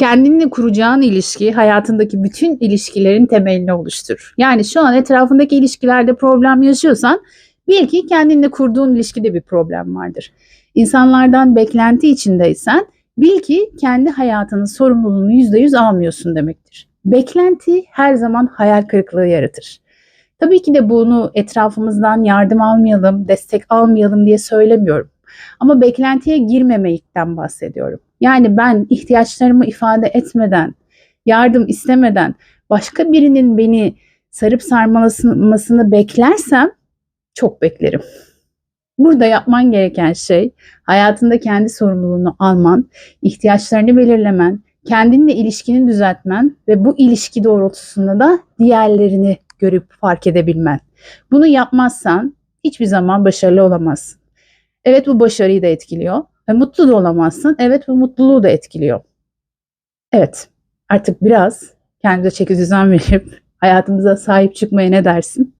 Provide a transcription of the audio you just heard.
Kendinle kuracağın ilişki hayatındaki bütün ilişkilerin temelini oluşturur. Yani şu an etrafındaki ilişkilerde problem yaşıyorsan bil ki kendinle kurduğun ilişkide bir problem vardır. İnsanlardan beklenti içindeysen bil ki kendi hayatının sorumluluğunu %100 almıyorsun demektir. Beklenti her zaman hayal kırıklığı yaratır. Tabii ki de bunu etrafımızdan yardım almayalım, destek almayalım diye söylemiyorum. Ama beklentiye girmemekten bahsediyorum. Yani ben ihtiyaçlarımı ifade etmeden, yardım istemeden başka birinin beni sarıp sarmalamasını beklersem çok beklerim. Burada yapman gereken şey hayatında kendi sorumluluğunu alman, ihtiyaçlarını belirlemen, kendinle ilişkini düzeltmen ve bu ilişki doğrultusunda da diğerlerini görüp fark edebilmen. Bunu yapmazsan hiçbir zaman başarılı olamazsın. Evet bu başarıyı da etkiliyor. Ve mutlu da olamazsın. Evet bu mutluluğu da etkiliyor. Evet artık biraz kendimize çeki düzen verip hayatımıza sahip çıkmaya ne dersin?